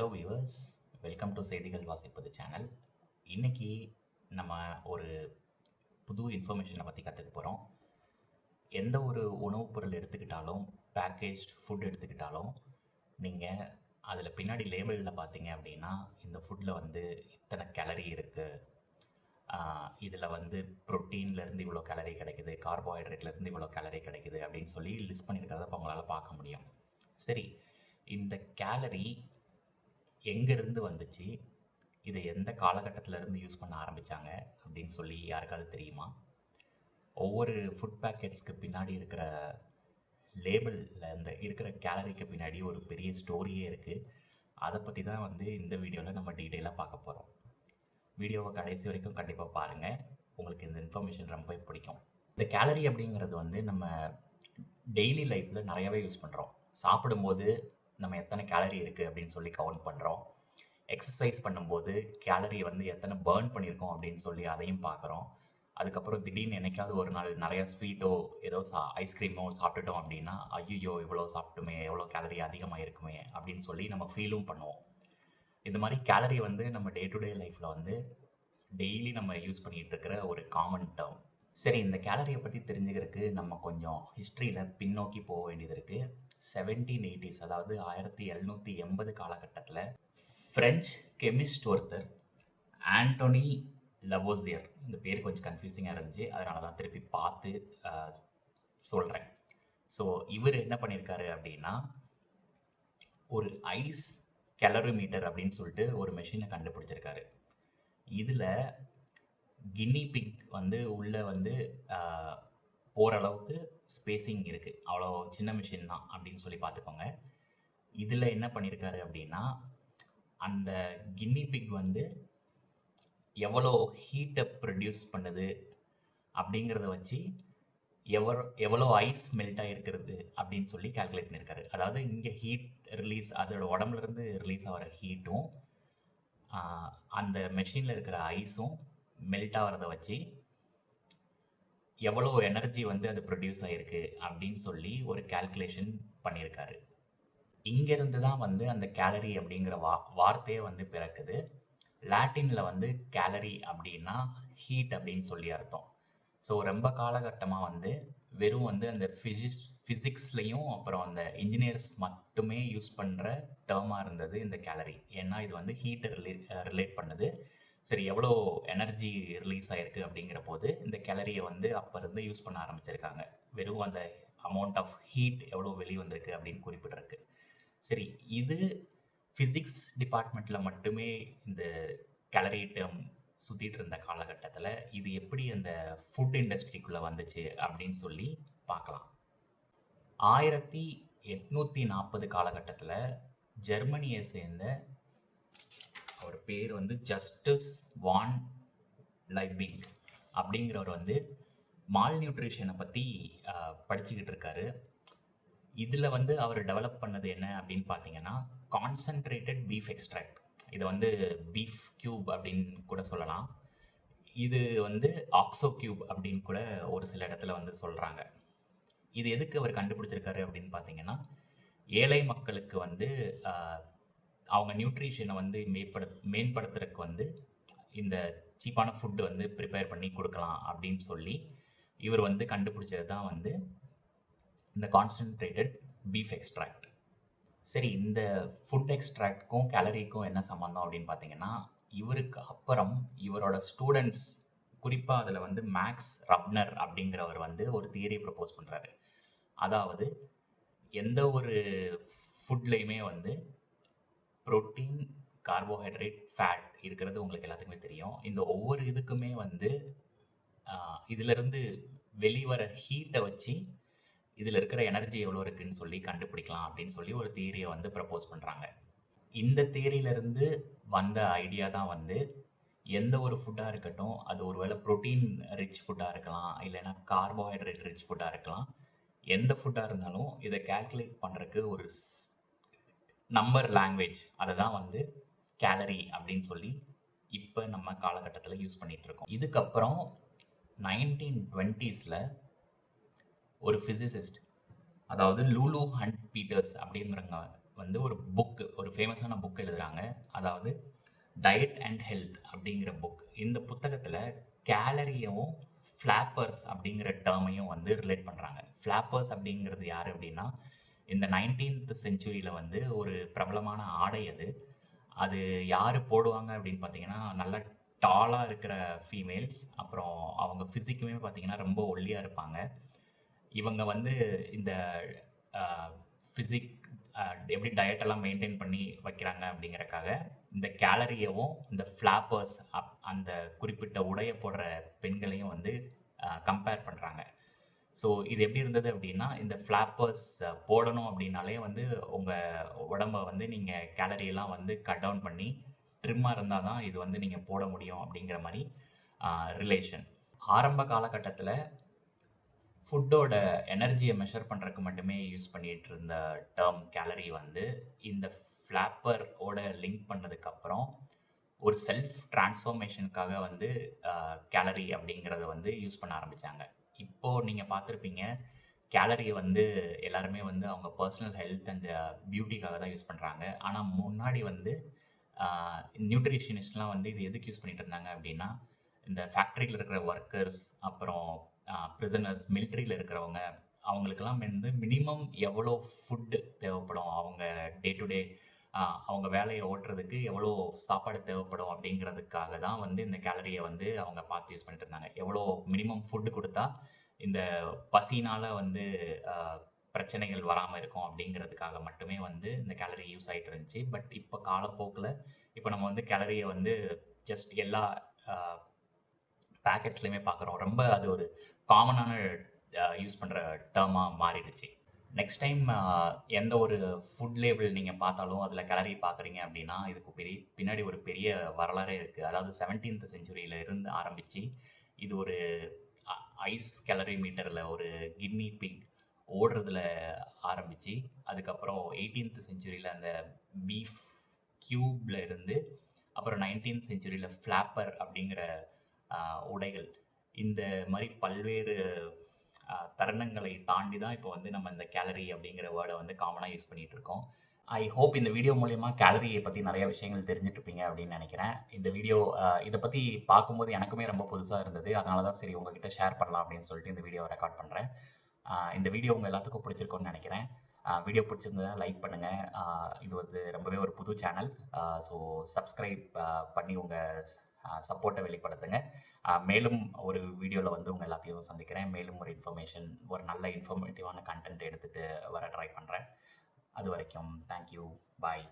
Hello viewers welcome to செய்திகள் வாசிப்பது channel இன்றைக்கி நம்ம ஒரு புது இன்ஃபர்மேஷனை பற்றி கற்றுக்க போகிறோம் எந்த ஒரு உணவுப் பொருள் எடுத்துக்கிட்டாலும் பேக்கேஜ்ட் ஃபுட் எடுத்துக்கிட்டாலும் நீங்கள் அதில் பின்னாடி லேபிளில் பார்த்தீங்க அப்படின்னா இந்த ஃபுட்டில் வந்து இத்தனை கேலரி இருக்குது இதில் வந்து ப்ரோட்டீன்லேருந்து இவ்வளோ கேலரி கிடைக்குது கார்போஹைட்ரேட்லேருந்து இவ்வளோ கேலரி கிடைக்குது அப்படின்னு சொல்லி லிஸ்ட் பண்ணியிருக்கிறத இப்போ உங்களால் பார்க்க முடியும். சரி இந்த கேலரி எங்கேருந்து வந்துச்சு? இதை எந்த காலகட்டத்திலேருந்து யூஸ் பண்ண ஆரம்பித்தாங்க அப்படின்னு சொல்லி யாருக்காவது தெரியுமா? ஒவ்வொரு ஃபுட் பேக்கெட்ஸ்க்கு பின்னாடி இருக்கிற லேபிளில் இந்த இருக்கிற கேலரிக்கு பின்னாடி ஒரு பெரிய ஸ்டோரியே இருக்குது அதை பற்றி தான் வந்து இந்த வீடியோவில் நம்ம டீட்டெயிலாக பார்க்க போகிறோம் வீடியோவை கடைசி வரைக்கும் கண்டிப்பாக பாருங்கள் உங்களுக்கு இந்த இன்ஃபர்மேஷன் ரொம்ப பிடிக்கும். இந்த கேலரி அப்படிங்கிறது வந்து நம்ம டெய்லி லைஃப்பில் நிறையாவே யூஸ் பண்ணுறோம் சாப்பிடும்போது நம்ம எத்தனை கேலரி இருக்குது அப்படின்னு சொல்லி கவுண்ட் பண்ணுறோம் எக்ஸசைஸ் பண்ணும்போது கேலரி வந்து எத்தனை பேர்ன் பண்ணியிருக்கோம் அப்படின்னு சொல்லி அதையும் பார்க்குறோம். அதுக்கப்புறம் திடீர்னு என்னைக்காவது ஒரு நாள் நிறையா ஸ்வீட்டோ ஏதோ சா ஐஸ்கிரீமோ சாப்பிட்டுட்டோம் அப்படின்னா ஐயோ இவ்வளோ சாப்பிட்டுமே எவ்வளோ கேலரி அதிகமாக இருக்குமே அப்படின்னு சொல்லி நம்ம ஃபீலும் பண்ணுவோம். இந்த மாதிரி கேலரி வந்து நம்ம டே டு டே லைஃப்பில் வந்து டெய்லி நம்ம யூஸ் பண்ணிகிட்டு இருக்கிற ஒரு காமன் டேர்ம் சரி இந்த கேலரியை பற்றி தெரிஞ்சுக்கிறதுக்கு நம்ம கொஞ்சம் ஹிஸ்ட்ரியில் பின்னோக்கி போக வேண்டியது இருக்குது செவன்டீன் எயிட்டிஸ் அதாவது ஆயிரத்தி எழுநூற்றி எண்பது காலகட்டத்தில் ஃப்ரெஞ்ச் கெமிஸ்ட் ஒருத்தர் ஆண்டோனி லவோசியர் இந்த பேர் கொஞ்சம் கன்ஃபியூசிங்காக இருந்துச்சு. அதனால தான் திருப்பி பார்த்து சொல்கிறேன் ஸோ இவர் என்ன பண்ணியிருக்காரு அப்படின்னா ஒரு ஐஸ் கேலரிமீட்டர் அப்படின்னு சொல்லிட்டு ஒரு மெஷினை கண்டுபிடிச்சிருக்காரு. இதில் கின்னி பிக் வந்து உள்ளே வந்து போகிற அளவுக்கு ஸ்பேஸிங் இருக்குது அவ்வளோ சின்ன மிஷின் தான் அப்படின்னு சொல்லி பார்த்துக்கோங்க இதில் என்ன பண்ணியிருக்காரு அப்படின்னா அந்த கின்னி பிக் வந்து எவ்வளோ ஹீட்டை ப்ரொடியூஸ் பண்ணுது அப்படிங்கிறத வச்சு எவ்வளோ எவ்வளோ ஐஸ் மெல்ட் ஆகிருக்கிறது அப்படின்னு சொல்லி கால்குலேட் பண்ணியிருக்காரு அதாவது இங்கே ஹீட் ரிலீஸ் அதோட உடம்புலேருந்து ரிலீஸ் ஆகிற ஹீட்டும் அந்த மெஷினில் இருக்கிற ஐஸும் மெல்ட் ஆகிறத வச்சு எவ்வளோ எனர்ஜி வந்து அது ப்ரொடியூஸ் ஆகிருக்கு அப்படின்னு சொல்லி ஒரு கால்குலேஷன் பண்ணியிருக்காரு இங்கேருந்து தான் வந்து அந்த கேலரி அப்படிங்கிற வா வார்த்தையே வந்து பிறக்குது. லாட்டினில் வந்து கேலரி அப்படின்னா ஹீட் அப்படின்னு சொல்லி அர்த்தம். ஸோ ரொம்ப காலகட்டமாக வந்து வெறும் வந்து அந்த ஃபிசிக்ஸ் ஃபிசிக்ஸ்லேயும் அப்புறம் அந்த இன்ஜினியர்ஸ் மட்டுமே யூஸ் பண்ணுற டேர்மாக இருந்தது இந்த கேலரி ஏன்னா இது வந்து ஹீட்டை ரிலே ரிலேட் பண்ணுது. சரி எவ்வளோ எனர்ஜி ரிலீஸ் ஆகிருக்கு அப்படிங்கிற போது இந்த கேலரியை வந்து அப்போ இருந்து யூஸ் பண்ண ஆரம்பிச்சிருக்காங்க. வெறும் அந்த அமௌண்ட் ஆஃப் ஹீட் எவ்வளோ வெளியே வந்திருக்கு அப்படின்னு குறிப்பிட்டிருக்கு சரி இது ஃபிசிக்ஸ் டிபார்ட்மெண்ட்டில் மட்டுமே இந்த கேலரி டேர்ம் சுற்றிட்டு இருந்த காலகட்டத்தில் இது எப்படி அந்த ஃபுட் இண்டஸ்ட்ரிக்குள்ளே வந்துச்சு அப்படின்னு சொல்லி பார்க்கலாம். ஆயிரத்தி எட்நூற்றி நாற்பது காலகட்டத்தில் ஜெர்மனியை சேர்ந்த அவர் பேர் வந்து ஜஸ்டிஸ் வான் லைபிங் அப்படிங்கிறவர் வந்து மால் நியூட்ரிஷனை பற்றி படிச்சுக்கிட்டு இருக்காரு. இதில் வந்து அவர் டெவலப் பண்ணது என்ன அப்படின்னு பார்த்தீங்கன்னா கான்சன்ட்ரேட்டட் பீஃப் எக்ஸ்ட்ராக்ட் இதை வந்து பீஃப் கியூப் அப்படின்னு கூட சொல்லலாம். இது வந்து ஆக்ஸோ கியூப் அப்படின்னு கூட ஒரு சில இடத்துல வந்து சொல்கிறாங்க இது எதுக்கு அவர் கண்டுபிடிச்சிருக்காரு அப்படின்னு பார்த்தீங்கன்னா ஏழை மக்களுக்கு வந்து அவங்க நியூட்ரிஷனை வந்து மேம்படு மேம்படுத்துறதுக்கு வந்து இந்த சீப்பான ஃபுட்டு வந்து ப்ரிப்பேர் பண்ணி கொடுக்கலாம் அப்படின்னு சொல்லி இவர் வந்து கண்டுபிடிச்சது தான் வந்து இந்த கான்சன்ட்ரேட்டட் பீஃப் எக்ஸ்ட்ராக்ட் சரி இந்த ஃபுட் எக்ஸ்ட்ராக்ட்க்கும் கேலரிக்கும் என்ன சம்மந்தம் அப்படின்னு பார்த்தீங்கன்னா இவருக்கு அப்புறம் இவரோட ஸ்டூடெண்ட்ஸ் குறிப்பாக அதில் வந்து மேக்ஸ் ரப்னர் அப்படிங்கிறவர் வந்து ஒரு தியரி ப்ரப்போஸ் பண்ணுறாரு அதாவது எந்த ஒரு ஃபுட்லேயுமே வந்து ப்ரோட்டீன் கார்போஹைட்ரேட் ஃபேட் இருக்கிறது உங்களுக்கு எல்லாத்துக்குமே தெரியும். இந்த ஒவ்வொரு இதுக்குமே வந்து இதிலிருந்து வெளிவர ஹீட்டை வச்சு இதில் இருக்கிற எனர்ஜி எவ்வளோ இருக்குன்னு சொல்லி கண்டுபிடிக்கலாம் அப்படின்னு சொல்லி ஒரு தியரியை வந்து ப்ரப்போஸ் பண்ணுறாங்க இந்த தியரியிலேருந்து வந்த ஐடியா தான் வந்து எந்த ஒரு ஃபுட்டாக இருக்கட்டும் அது ஒரு வேளை ப்ரோட்டீன் ரிச் ஃபுட்டாக இருக்கலாம் இல்லைன்னா கார்போஹைட்ரேட் ரிச் ஃபுட்டாக இருக்கலாம் எந்த ஃபுட்டாக இருந்தாலும் இதை கேல்குலேட் பண்ணுறதுக்கு ஒரு நம்பர் லாங்குவேஜ் அதை தான் வந்து கேலரி அப்படின்னு சொல்லி இப்போ நம்ம காலகட்டத்தில் யூஸ் பண்ணிகிட்ருக்கோம் இதுக்கப்புறம் நைன்டீன் டுவெண்ட்டீஸில் ஒரு ஃபிசிசிஸ்ட் அதாவது லூலு ஹண்ட் பீட்டர்ஸ் அப்படிங்கிறவங்க வந்து ஒரு புக்கு ஒரு ஃபேமஸான புக் எழுதுகிறாங்க அதாவது டயட் அண்ட் ஹெல்த் அப்படிங்கிற புக். இந்த புத்தகத்தில் கேலரியவும், ஃப்ளாப்பர்ஸ் அப்படிங்கிற டேர்மையும் வந்து ரிலேட் பண்ணுறாங்க ஃப்ளாப்பர்ஸ் அப்படிங்கிறது யார் அப்படின்னா, இந்த நைன்டீன்த் செஞ்சுரியில் வந்து ஒரு பிரபலமான ஆடை அது. அது யார் போடுவாங்க அப்படின்னு பார்த்தீங்கன்னா, நல்லா டாலாக இருக்கிற ஃபீமேல்ஸ். அப்புறம் அவங்க ஃபிசிக்குமே பார்த்தீங்கன்னா, ரொம்ப ஒல்லியாக இருப்பாங்க. இவங்க வந்து இந்த ஃபிசிக் எப்படி டயட் எல்லாம் பண்ணி வைக்கிறாங்க அப்படிங்கிறக்காக, இந்த கேலரியவும், இந்த ஃப்ளாப்பர்ஸ் அப் அந்த குறிப்பிட்ட உடைய போடுற பெண்களையும் வந்து கம்பேர் பண்ணுறாங்க ஸோ இது எப்படி இருந்தது அப்படின்னா, இந்த ஃப்ளாப்பர்ஸ் போடணும் அப்படின்னாலே வந்து உங்கள் உடம்ப வந்து நீங்கள் கேலரியெல்லாம் வந்து கட் டவுன் பண்ணி ட்ரிம்மாக இருந்தால் தான் இது வந்து நீங்கள் போட முடியும் அப்படிங்கிற மாதிரி ரிலேஷன். ஆரம்ப காலகட்டத்தில் ஃபுட்டோட எனர்ஜியை மெஷர் பண்ணுறதுக்கு மட்டுமே யூஸ் பண்ணிகிட்டு இருந்த டேர்ம் கேலரி வந்து, இந்த ஃப்ளாப்பரோட லிங்க் பண்ணதுக்கப்புறம், ஒரு செல்ஃப் டிரான்ஸ்ஃபர்மேஷனுக்காக வந்து கேலரி அப்படிங்கிறத வந்து யூஸ் பண்ண ஆரம்பித்தாங்க இப்போது நீங்கள் பார்த்துருப்பீங்க கேலரியை வந்து எல்லாருமே வந்து அவங்க பர்சனல் ஹெல்த் அண்ட் பியூட்டிக்காக தான் யூஸ் பண்ணுறாங்க ஆனால் முன்னாடி வந்து நியூட்ரிஷனிஸ்ட்லாம் வந்து இது எதுக்கு யூஸ் பண்ணிட்டு இருந்தாங்க அப்படின்னா, இந்த ஃபேக்ட்ரியில் இருக்கிற ஒர்க்கர்ஸ் அப்புறம் ப்ரிசனர்ஸ் மிலிட்ரியில் இருக்கிறவங்க, அவங்களுக்கெல்லாம் வந்து மினிமம் எவ்வளோ ஃபுட்டு தேவைப்படும், அவங்க டே டு டே அவங்க வேலையை ஓட்டுறதுக்கு எவ்வளோ சாப்பாடு தேவைப்படும் அப்படிங்கிறதுக்காக தான் வந்து இந்த கேலரியை வந்து அவங்க பார்த்து யூஸ் பண்ணிட்டு இருந்தாங்க. எவ்வளோ மினிமம் ஃபுட்டு கொடுத்தா இந்த பசினால் வந்து பிரச்சனைகள் வராமல் இருக்கும் அப்படிங்கிறதுக்காக மட்டுமே வந்து இந்த கேலரி யூஸ் ஆகிட்டு இருந்துச்சு. பட் இப்போ காலப்போக்கில் இப்போ நம்ம வந்து கேலரியை வந்து ஜஸ்ட் எல்லா பேக்கெட்ஸ்லையுமே பார்க்குறோம். ரொம்ப அது ஒரு காமனான யூஸ் பண்ணுற டேர்மாக மாறிடுச்சு. நெக்ஸ்ட் டைம் எந்த ஒரு ஃபுட் லேபிள் நீங்கள் பார்த்தாலும் அதில் கலரி பார்க்குறீங்க அப்படின்னா, இதுக்கு பெரிய பின்னாடி ஒரு பெரிய வரலாறே இருக்குது அதாவது 17த் செஞ்சுரியில இருந்து ஆரம்பிச்சு, இது ஒரு ஐஸ் கேலரி மீட்டரில் ஒரு கின்னி பிக் ஓடுறதுல ஆரம்பிச்சு, அதுக்கப்புறம் எயிட்டீன்த் செஞ்சுரியில் அந்த பீஃப் க்யூப்பில் இருந்து, அப்புறம் நைன்டீன்த் செஞ்சுரியில் ஃப்ளாப்பர் அப்படிங்கிற உடைகள். இந்த மாதிரி பல்வேறு தருணங்களை தாண்டி தான் இப்போ வந்து நம்ம இந்த கேலரி அப்படிங்கிற வேர்டை வந்து காமனாக யூஸ் பண்ணிட்டு இருக்கோம். ஐ ஹோப் இந்த வீடியோ மூலயமா கேலரியை பற்றி நிறைய விஷயங்கள் தெரிஞ்சிட்ருப்பீங்க அப்படின்னு நினைக்கிறேன் இந்த வீடியோ இதை பற்றி பார்க்கும்போது எனக்குமே ரொம்ப புதுசாக இருந்தது. அதனால தான் சரி உங்ககிட்ட ஷேர் பண்ணலாம் அப்படின்னு சொல்லிட்டு இந்த வீடியோவ ரெக்கார்ட் பண்ணுறேன் இந்த வீடியோ உங்கள் எல்லாத்துக்கும் பிடிச்சிருக்கோன்னு நினைக்கிறேன் வீடியோ பிடிச்சிருந்ததுனா லைக் பண்ணுங்கள் இது வந்து ரொம்பவே ஒரு புது சேனல். ஸோ சப்ஸ்கிரைப் பண்ணி உங்கள் சப்போர்ட்டை வெளிப்படுத்துங்க. மேலும் ஒரு வீடியோவில் வந்து உங்கள் எல்லாத்தையும் சந்திக்கிறேன். மேலும் ஒரு இன்ஃபர்மேஷன் ஒரு நல்ல இன்ஃபர்மேட்டிவான கன்டென்ட் எடுத்துகிட்டு வர ட்ரை பண்ணுறேன் அதுவரைக்கும் தேங்க் யூ. பாய்.